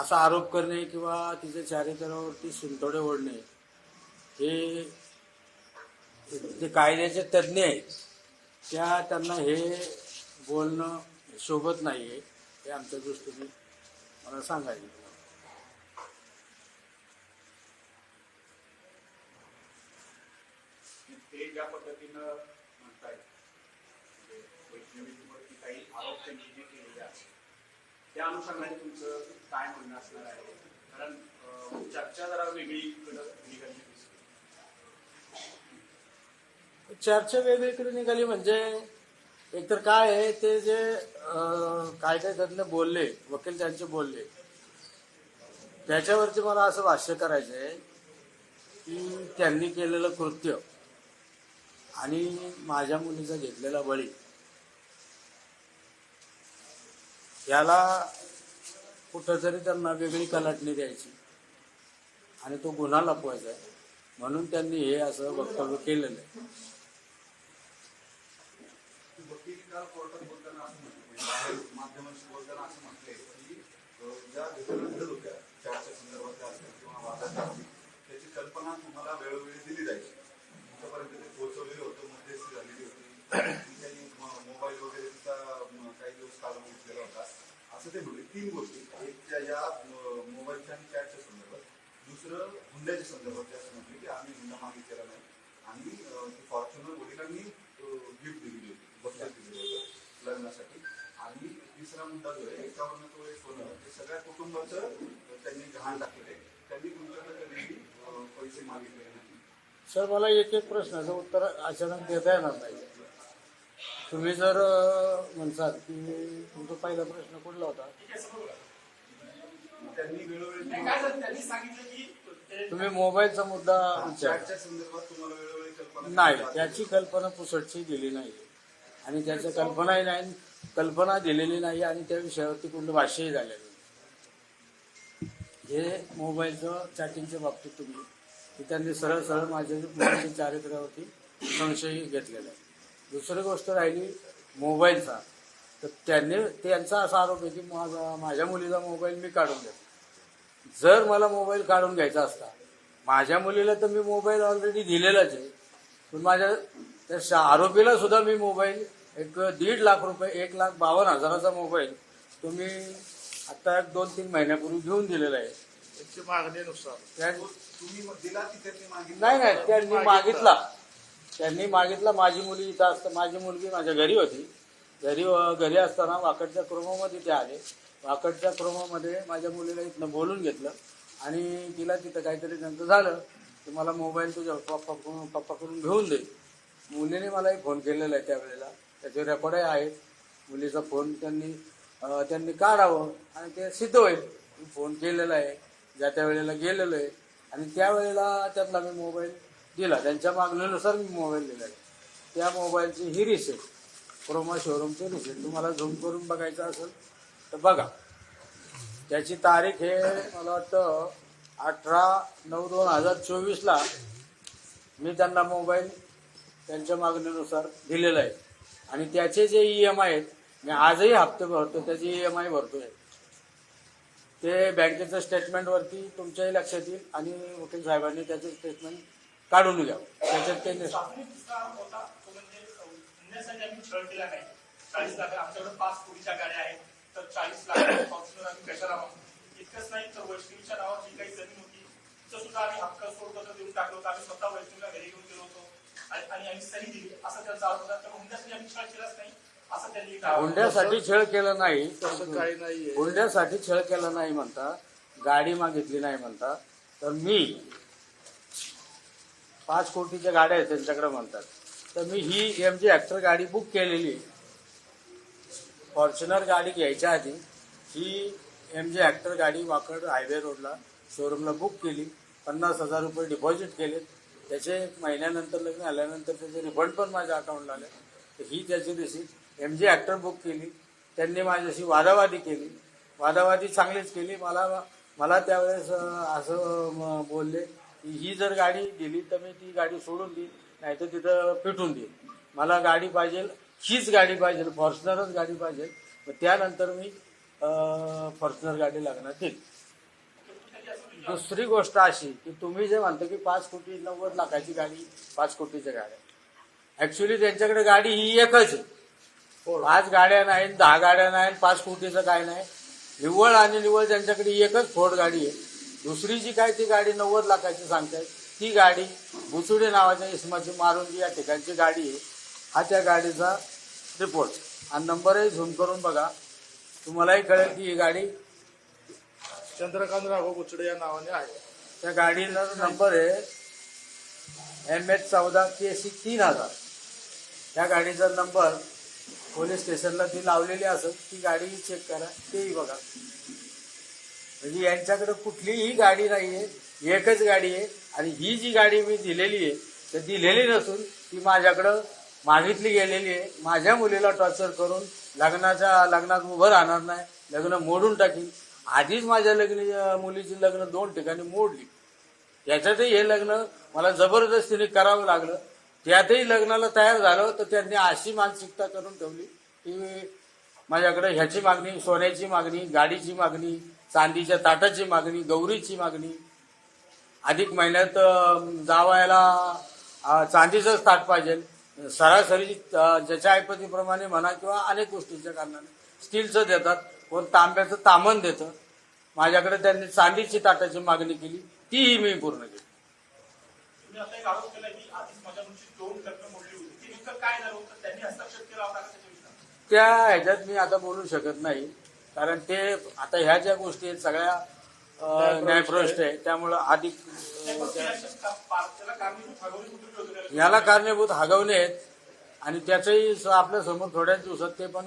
असा आरोप करणे किंवा तिच्या चारित्र्यावरती शिंतोडे ओढणे हे जे कायद्याचे तज्ज्ञ आहेत त्या त्यांना हे बोलणं शोभत नाही आहे हे आमच्या दृष्टीने मला सांगायचं ते ज्या पद्धतीनं म्हणतायत म्हणजे वैष्णवीवरती काही आरोप त्यांनी जे केलेले आहेत त्या अनुषंगाने तुमचं काय म्हणणं असणार आहे? कारण चर्चा जरा वेगळी निघाली चर्चा वेगळीकडे निघाली म्हणजे एकतर काय आहे ते जे काय काय तज्ञ बोलले वकील त्यांचे बोलले त्याच्यावरती मला असं भाष्य करायचं आहे की त्यांनी केलेलं कृत्य आणि माझ्या मुलीचा घेतलेला बळी याला कुठंतरी त्यांना वेगळी कलाटणी द्यायची. आणि तो गुन्हा लपवायचा आहे. म्हणून त्यांनी हे असं वक्तव्य केलेलं आहे. त्याची कल्पना तुम्हाला वेळोवेळी दिली जायची तुमच्यापर्यंत ते पोहोचवलेलं होतं मध्यस्थी झालेली होती मोबाईल वगैरे तिचा म, काही दिवस काढून घेतलेला होता असं ते म्हणले तीन गोष्टी एक त्या या मोबाईलच्या आणि चॅटच्या संदर्भात दुसरं हुंड्याच्या संदर्भात ते असं म्हटले की आम्ही हुंडा मागितलेला नाही. आणि अ, फॉर्च्युनर वडिलांनी गिफ्ट दिलेली होती. बक्षीस दिलेलं होतं लग्नासाठी. आणि तिसरा मुद्दा जो आहे एकावन्न तोळे सोनं ते सगळ्या कुटुंबाचं त्यांनी गहाण टाकलेलं आहे. त्यांनी तुमच्याकडे कधीही पैसे मागितलेले नाही सर मला एक एक प्रश्नाचं उत्तर अचानक देता येणार नाही. तुम्ही जर म्हणसाल की तुमचा पहिला प्रश्न कुठला होता. झालं? तुम्ही मोबाईलचा मुद्दा विचार. नाही त्याची कल्पना पुसटची दिली नाही. आणि त्याच्या कल्पनाही नाही कल्पना दिलेली नाही आणि त्या विषयावरती कुठलं भाष्यही झालेलं नाही. हे मोबाईलचं चॅटिंगच्या बाबतीत तुम्ही की त्यांनी सरळ सरळ माझ्या चारित्र्यावरती संशय घेतलेला आहे. दुसरी गोष्ट राहिली मोबाईलचा. तर त्यांनी त्यांचा असा आरोप आहे की माझा माझ्या मुलीचा मोबाईल मी काढून घेतो जर मला मोबाईल काढून घ्यायचा असता माझ्या मुलीला तर मी मोबाईल ऑलरेडी दिलेलाच आहे. पण माझ्या त्या शा- आरोपीला सुद्धा मी मोबाईल एक दीड लाख रुपये एक लाख बावन्न हजाराचा मोबाईल तो मी आता एक दोन तीन महिन्यापूर्वी घेऊन दिलेला आहे. त्यांची मागणीनुसार. तुम्ही नाही नाही त्यांनी मागितला. त्यांनी मागितलं माझी मुली इथं असतं माझी मुलगी माझ्या घरी होती. घरी घरी असताना वाकडच्या क्रोमामध्ये ते आले. वाकडच्या क्रोमामध्ये माझ्या मुलीला इथनं बोलून घेतलं आणि तिला तिथं काहीतरी त्यांचं झालं. की मला मोबाईल तुझ्या पप्पा पप्पाकडून घेऊन दे. मुलीने मला एक फोन केलेला आहे त्यावेळेला. त्याचे रेकॉर्डही आहेत. मुलीचा फोन त्यांनी त्यांनी काढावं आणि ते सिद्ध होईल. फोन केलेला आहे. ज्या त्या वेळेला गेलेलो आहे. आणि त्यावेळेला त्यातला मी मोबाईल केला त्यांच्या मागणीनुसार मी मोबाईल दिला आहे. त्या मोबाईलची ही रिसेट क्रोमा शोरूमचे रिसेट तुम्हाला झूम करून बघायचं असेल तर बघा. त्याची तारीख हे मला वाटतं अठरा नऊ दोन हजार चोवीसला मी त्यांना मोबाईल त्यांच्या मागणीनुसार दिलेला आहे. आणि त्याचे जे ई एम आय आहेत मी आजही हप्ते भरतो त्याचे ई एम आय भरतोय. ते बँकेचं स्टेटमेंटवरती तुमच्याही लक्षात येईल आणि वकील साहेबांनी त्याचं स्टेटमेंट काढून घ्यावं त्याच्यात नाही चाळीस लाख आमच्याकडे पाच कोटीच्या गाड्या आहेत तर चाळीस लाख फॉर्च्युनर आम्ही कशाला मागतो इतकंच नाही तर वैष्णवीच्या नावावर जी काही जमीन होती तिचं सुद्धा आम्ही हक्क सोडपत्र देऊन टाकलं होतं आम्ही स्वतः वैष्णवीला घरी घेऊन गेलो होतो आणि आणि आम्ही सही दिली असं त्यांचा आरोप होता तर हुंड्यासाठी आम्ही छळ केलाच नाही असं त्यांनी हुंड्यासाठी छळ केला नाही. तसं काही नाहीये. हुंड्यासाठी छळ केला नाही म्हणता. गाडी मागितली नाही म्हणता. तर मी पाच कोटीच्या गाड्या आहेत त्यांच्याकडे म्हणतात. तर मी ही एम जी ॲक्टर गाडी बुक केलेली फॉर्च्युनर गाडी घ्यायच्या आधी ही एम जी ॲक्टर गाडी वाकड हायवे रोडला शोरूमला बुक केली. पन्नास हजार रुपये डिपॉझिट केले त्याचे एक महिन्यानंतर लग्न आल्यानंतर त्याचे रिफंड पण माझ्या अकाउंटला आले. तर ही त्याची receipt M G Hector book केली. त्यांनी माझ्याशी वादावादी केली. वादावादी चांगलीच केली. मला मला त्यावेळेस असं बोलले ही जर गाडी दिली तर मी ती गाडी सोडून देईन नाही तर तिथं पिटून देईन. मला गाडी पाहिजे हीच गाडी पाहिजे फॉर्च्युनरच गाडी पाहिजे. मग त्यानंतर मी फॉर्च्युनर गाडी लागणार देईन. दुसरी गोष्ट अशी की तुम्ही जे म्हणता की पाच कोटी नव्वद लाखाची गाडी पाच कोटीच्या गाड्या ऍक्च्युली त्यांच्याकडे गाडी ही एकच आहे. पाच गाड्या नाही दहा गाड्या नाही पाच कोटीचं काय नाही. निव्वळ आणि निव्वळ त्यांच्याकडे एकच फोर्ड गाडी आहे. दुसरी जी काय ती गाडी नव्वद लाखाची सांगतायत ती गाडी बुचुडे नावाच्या इसमाची मारून जी या ठिकाणची गाडी आहे. हा त्या गाडीचा रिपोर्ट आणि नंबरही झूम करून बघा. तुम्हालाही कळेल की ही गाडी चंद्रकांत राघव बुचडे या नावाने आहे. त्या गाडीला नंबर आहे एम एच चौदा के सी तीन हजार. त्या गाडीचा नंबर पोलीस स्टेशनला ती लावलेली असत ती गाडी चेक करा तेही बघा. म्हणजे यांच्याकडे कुठलीही गाडी नाही आहे एकच गाडी आहे आणि ही जी गाडी मी दिलेली आहे तर दिलेली नसून ती माझ्याकडं मागितली गेलेली आहे. माझ्या मुलीला टॉर्चर करून लग्नाच्या लग्नात उभं राहणार नाही लग्न मोडून टाकीन. आधीच माझ्या लग्न मुलीची लग्न दोन ठिकाणी मोडली. त्याच्यातही हे लग्न मला जबरदस्तीने करावं लागलं. त्यातही लग्नाला तयार झालं तर त्यांनी अशी मानसिकता करून ठेवली की माझ्याकडे ह्याची मागणी सोन्याची मागणी गाडीची मागणी चांदीच्या ताटाची मागणी गौरीची मागणी. अधिक महिन्यात जावायला चांदीचंच ताट पाहिजे. सरासरी ज्याच्या ऐपतीप्रमाणे म्हणा किंवा अनेक गोष्टींच्या कारणाने स्टीलचं देतात कोण तांब्याचं तामण देतं. माझ्याकडे त्यांनी चांदीची ताटाची मागणी केली तीही मी पूर्ण केली? त्या ह्याच्यात मी आता बोलू शकत नाही. कारण ते आता ह्या ज्या गोष्टी आहेत सगळ्या न्यायप्रविष्ट आहे. त्यामुळं अधिक कारणीभूत? याला कारणीभूत हगवणे आहेत आणि त्याचंही स- आपल्यासमोर थोड्याच दिवसात ते पण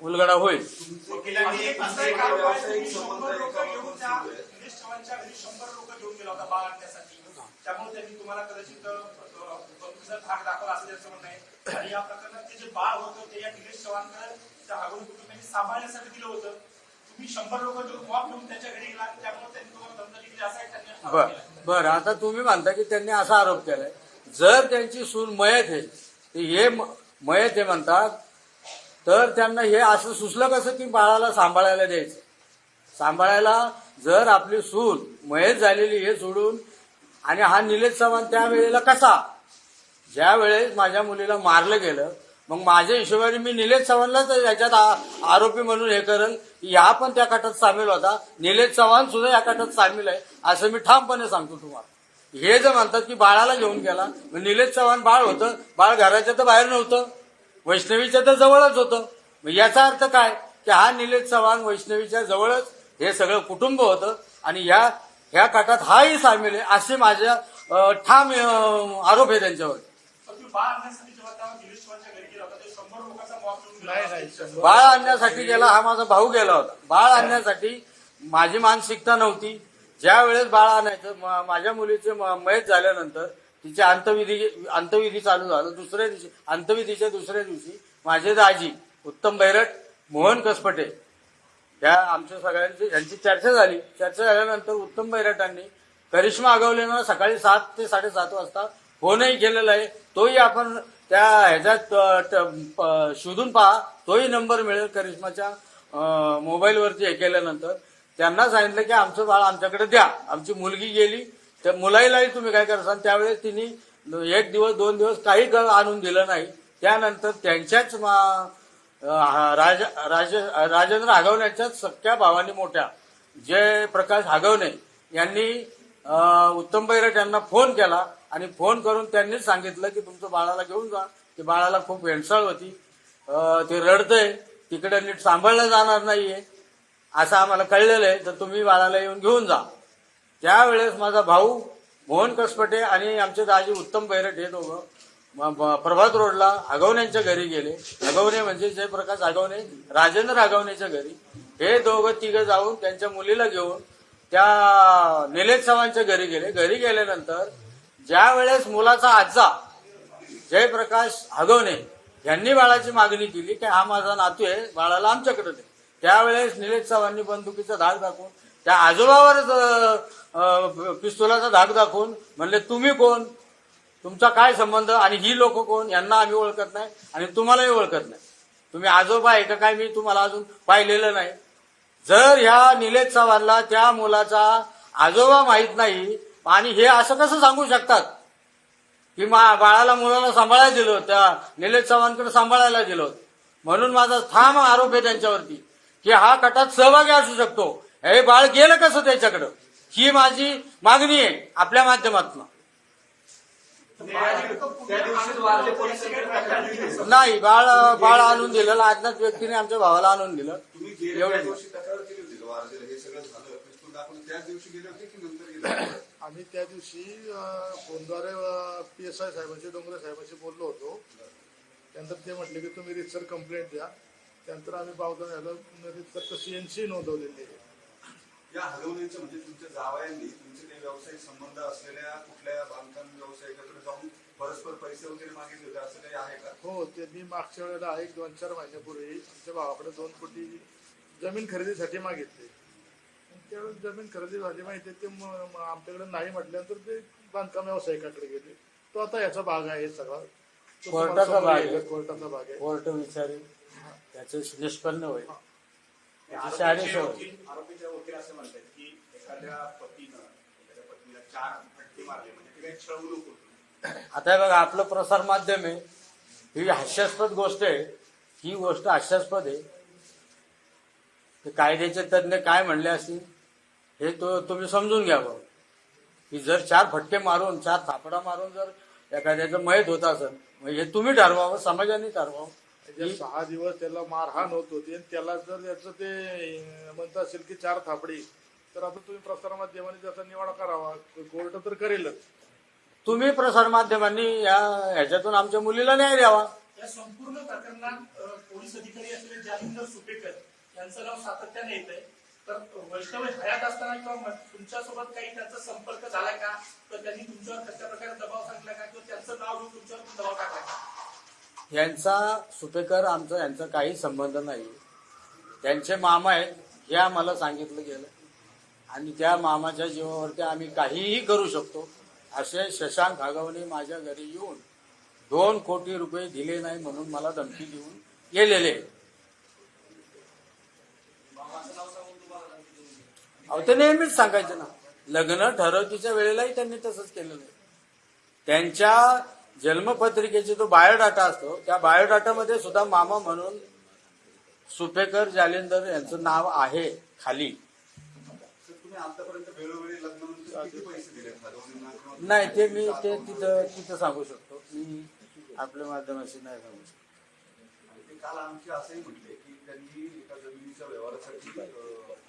उलगडा होईल. या प्रकरणात ते जे बाळ होतं ते या निलेश चव्हाणकडे सांभाळण्यासाठी दिलं होतं. तुम्ही शंभर लोक घेऊन मॉब घेऊन त्यांच्या घरी गेला त्यामुळे त्यांनी तुम्हाला दमदाटी दिली असा एक त्यांनी आरोप बर. बर आता तुम्ही म्हणता की त्यांनी असा आरोप केलाय. जर त्यांची सून मयत आहे तर हे मयत आहे म्हणतात तर त्यांना हे असं सुचलं कसं की बाळाला सांभाळायला द्यायचं? सांभाळायला जर आपली सून मयत झालेली हे सोडून आणि हा निलेश चव्हाण त्यावेळेला कसा? ज्या वेळेस माझ्या मुलीला मारलं गेलं मग माझ्या हिशोबाने मी निलेश चव्हाणला याच्यात आ- आरोपी म्हणून हे करेल. या पण त्या कटात सामील होता. निलेश चव्हाण सुद्धा या कटात सामील आहे. असं मी ठामपणे सांगतो तुम्हाला. हे जे म्हणतात की बाळाला घेऊन गेला मग निलेश चव्हाण बाळ होतं. बाळ घराच्या तर बाहेर नव्हतं. वैष्णवीच्या तर जवळच होतं. मग याचा अर्थ काय? की हा निलेश चव्हाण वैष्णवीच्या जवळच हे सगळं कुटुंब होतं आणि ह्या ह्या काटात हाही सामील आहे असे माझ्या ठाम आरोप आहे त्यांच्यावर. बाळ आणण्यासाठी गेला हा माझा भाऊ गेला होता. बाळ आणण्यासाठी माझी मानसिकता नव्हती. ज्या वेळेस बाळ आणायचं माझ्या मुलीचे म- मयत झाल्यानंतर तिचे अंतविधी अंतविधी चालू झालं. दुसऱ्या दिवशी अंतविधीच्या दुसऱ्या दिवशी माझे दाजी उत्तम बैरट मोहन कसपटे या आमच्या सगळ्यांची यांची चर्चा झाली. चर्चा झाल्यानंतर उत्तम बैरटांनी करिश्मा आगवलेनं सकाळी सात ते साडेसात वाजता फोनही केलेला आहे. तोही आपण त्या ह्याच्यात शोधून पहा. तोही नंबर मिळेल करिश्माच्या. मोबाईलवरती हे केल्यानंतर. त्यांना सांगितलं की आमचं बाळ आमच्याकडे द्या. आमची मुलगी गेली. त्या मुलाईलाही तुम्ही काय करसान त्यावेळेस तिने एक दिवस दोन दिवस काही आणून दिलं नाही. त्यानंतर त्यांच्याच मा- राज राज राजेंद्र आगवण्याच्याच सख्या भावानी मोठ्या जय प्रकाश हागवणे यांनी उत्तम बैरट यांना फोन केला आणि फोन करून त्यांनीच सांगितलं की तुमचं बाळाला घेऊन जा. ते बाळाला खूप हेंडसाळ होती. ते रडतंय तिकडे नीट सांभाळलं जाणार नाहीये. असं आम्हाला कळलेलं आहे. तर तुम्ही बाळाला येऊन घेऊन जा. त्यावेळेस माझा भाऊ मोहन कसपटे आणि आमचे दाजी उत्तम बैरट हे दोघं प्रभात रोडला आगवण्यांच्या घरी गेले. आगवणे म्हणजे जयप्रकाश आगवणे राजेंद्र आगवणेच्या घरी. हे दोघं तिघं जाऊन त्यांच्या मुलीला घेऊन त्या निलेश चव्हाणच्या घरी गेले. घरी गेल्यानंतर ज्या वेळेस मुलाचा आजा जयप्रकाश हगवणे यांनी बाळाची मागणी केली की हा माझा नातू आहे बाळाला आमच्याकडे दे. त्यावेळेस निलेश चव्हाणनी बंदुकीचा धाक दाखवून त्या आजोबावरच पिस्तुलाचा धाक दाखवून म्हणले तुम्ही कोण? तुमचा काय संबंध? आणि ही लोक कोण? यांना आम्ही ओळखत नाही आणि तुम्हालाही ओळखत नाही. तुम्ही आजोबा आहे का काय मी तुम्हाला अजून पाहिलेलं नाही. जर ह्या निलेश चव्हाणला त्या मुलाचा आजोबा माहीत नाही आणि हे असं कसं सांगू शकतात? की मा बाळाला मुलाला सांभाळायला दिलो त्या निलेश चव्हाणकडे सांभाळायला दिलो म्हणून माझा ठाम आरोप आहे त्यांच्यावरती की हा कटात सहभागी असू शकतो. हे बाळ गेलं कसं त्याच्याकडं? ही माझी मागणी आहे आपल्या माध्यमातून त्या दिवशीच वारले पोलीस नाही बाळ बाळ आणून दिलेलं अज्ञात व्यक्तीने आमच्या भावाला आणून दिलं. तुम्ही गेल्या त्या एवढं दिवशी तक्रार केली होती का वारजेला? हे सगळं झालं. पिस्तूल दाखवून त्याच दिवशी गेले होते की नंतर गेले होते? आम्ही त्या दिवशी फोनद्वारे पी एस आय साहेबांशी डोंगरे साहेबांशी बोललो होतो. त्यानंतर ते म्हटले की तुम्ही रितसर कंप्लेंट द्या. त्यानंतर आम्ही बावधन झालं. रितसर सीएनसी नोंदवलेली आहे. व्यावसायिक संबंध असलेल्या कुठल्या बांधकाम व्यावसायिकाकडे जाऊन परस्पर पैसे वगैरे मागितले होते असं काही आहे का? हो त्यांनी मागच्या वेळेला एक दोन चार महिन्यापूर्वी आमच्या भावाकडे दोन कोटी जमीन खरेदीसाठी मागितले. त्यावेळेस जमीन खरेदी झाली माहिती आहे, ते म- म- आमच्याकडे नाही म्हटल्यानंतर ते बांधकाम व्यावसायिकाकडे गेले. तो आता याचा भाग आहे सगळा. तो कोर्टाचा भाग आहे. कोर्टाचा भाग आहे. कोर्ट विचारेल. त्याचं निष्पन्न होईल. शाळेसह. वकील आरोपीचे वकील असं म्हणतात की एखाद्या पतीनं चार फटके मारले म्हणजे ते काही छळवणूक होती आता हे बघा आपलं प्रसार माध्यम आहे. ही हास्यास्पद गोष्ट आहे. ही गोष्ट हास्यास्पद आहे. ते कायद्याचे तज्ज्ञ काय म्हणले असतील हे तो तुम्ही समजून घ्यावं की जर चार फटके मारून चार थापडा मारून जर एखाद्याचं मयत होत असेल मग हे तुम्ही ठरवावं समाजाने ठरवावं. सहा दिवस त्याला मारहाण होत होती आणि त्याला जर त्याचं ते म्हणत असेल की चार थापडी तर आता तुम्ही प्रसारमाध्यमाने त्याचा निवाडा करावा. कोर्ट तर करेलच. तुम्ही प्रसार माध्यमांनी या ह्याच्यातून आमच्या मुलीला न्याय द्यावा. या संपूर्ण प्रकरणात पोलीस अधिकारी असलेले जालिंदर सुपेकर यांचं नाव सातत्याने येत आहे तर वैष्णव हयात असताना किंवा म- तुमच्यासोबत काही त्यांचा संपर्क झाला का? तर त्यांनी तुमच्यावर कशा प्रकारे दबाव सांगला का? किंवा त्यांचं नाव घेऊन तुमच्यावर दबाव टाकला का? यांचा सुपेकर आमचा यांचा काही संबंध नाही. त्यांचे मामा आहेत हे आम्हाला सांगितलं गेलं. आणि त्या मामाच्या जीवावरती आम्ही काहीही करू शकतो असे शशांक हागवणे माझ्या घरी येऊन दोन कोटी रुपये दिले नाही म्हणून मला धमकी देऊन गेलेले. अहो ते नेहमीच सांगायचं ना. लग्न ठरवतीच्या वेळेलाही त्यांनी तसंच केलेलं आहे. त्यांच्या जन्मपत्रिकेचे जो बायोडाटा असतो त्या बायोडाटामध्ये सुद्धा मामा म्हणून सुपेकर जालिंदर यांचं नाव आहे खाली. नाही ते मी ते तिथं तिथं सांगू शकतो. मी आपल्या माध्यमाशी नाही सांगू शकतो. काल आमचे असंही म्हटले की त्यांनी एका जमिनीच्या व्यवहारासाठी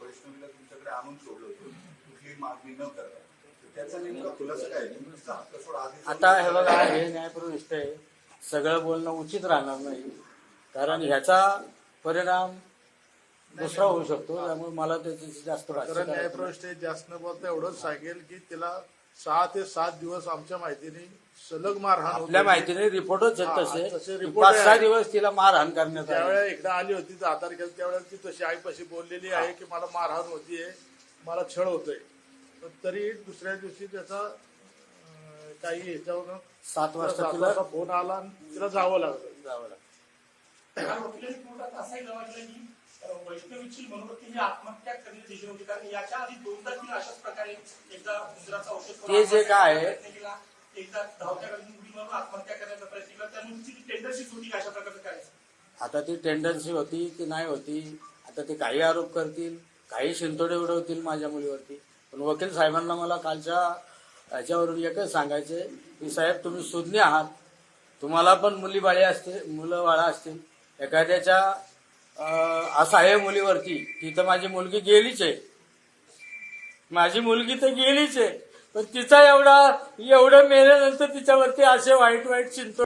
वैष्णवीला तुमच्याकडे आणून सोडलं होतं. कुठलीही मागणी न करता. त्याचा नेमका खुलासा काय आता हे बघा हे न्यायप्रविष्ट आहे. सगळं बोलणं उचित राहणार नाही. कारण ह्याचा परिणाम दुसरा होऊ शकतो त्यामुळे मला त्याची जास्त कारण. न्यायप्रविष्ट जास्त न बोलता एवढंच सांगेल की तिला सहा ते सात दिवस आमच्या माहितीने सलग मारहाण होत आपल्या होती. माहितीने रिपोर्टच हा, आहेत तसे तसे report पाच सहा आहे. दिवस तिला मारहाण करण्यात आली त्यावेळेला एकदा आली होती तर आधार घेतलं त्यावेळेला ती तशी आईपाशी बोललेली आहे की मला मारहाण होतीये मला छळ होतोय पण तरी दुसऱ्या दिवशी त्याचा अं, काही ह्याच्यावरून सात वाजता तिला फोन आला आणि तिला जावं लागलं जावं लागलं. वैष्णवीची मनोवृत्ती आत्महत्या करण्याची दिली होती कारण याच्या आधी दोनदा तिने अशाच प्रकारे एकदा औषध ते जे काय आहे- प्रयत्न केला. एकदा धावत्या गाडीतून उडी मारून आत्महत्या करण्याचा प्रयत्न केला. त्यामुळे तिची टेंडरशीच होती का अशा प्रकारचं करायचं आता ती टेंडन्सी होती की नाही होती? आता ते काही आरोप करतील काही शिंतोडे उडवतील माझ्या मुलीवरती. पण वकील साहेबांना मला कालच्या ह्याच्यावरून एकच सांगायचे की साहेब तुम्ही सुज्ञ आहात. तुम्हाला पण मुली बाळे असते मुलं बाळा असतील. एखाद्याच्या असं आहे मुलीवरती. तिथं माझी मुलगी गेलीच आहे. माझी मुलगी तर गेलीच आहे. पण तिचा एवढा एवढं मेल्यानंतर तिच्यावरती असे वाईट वाईट चिंतो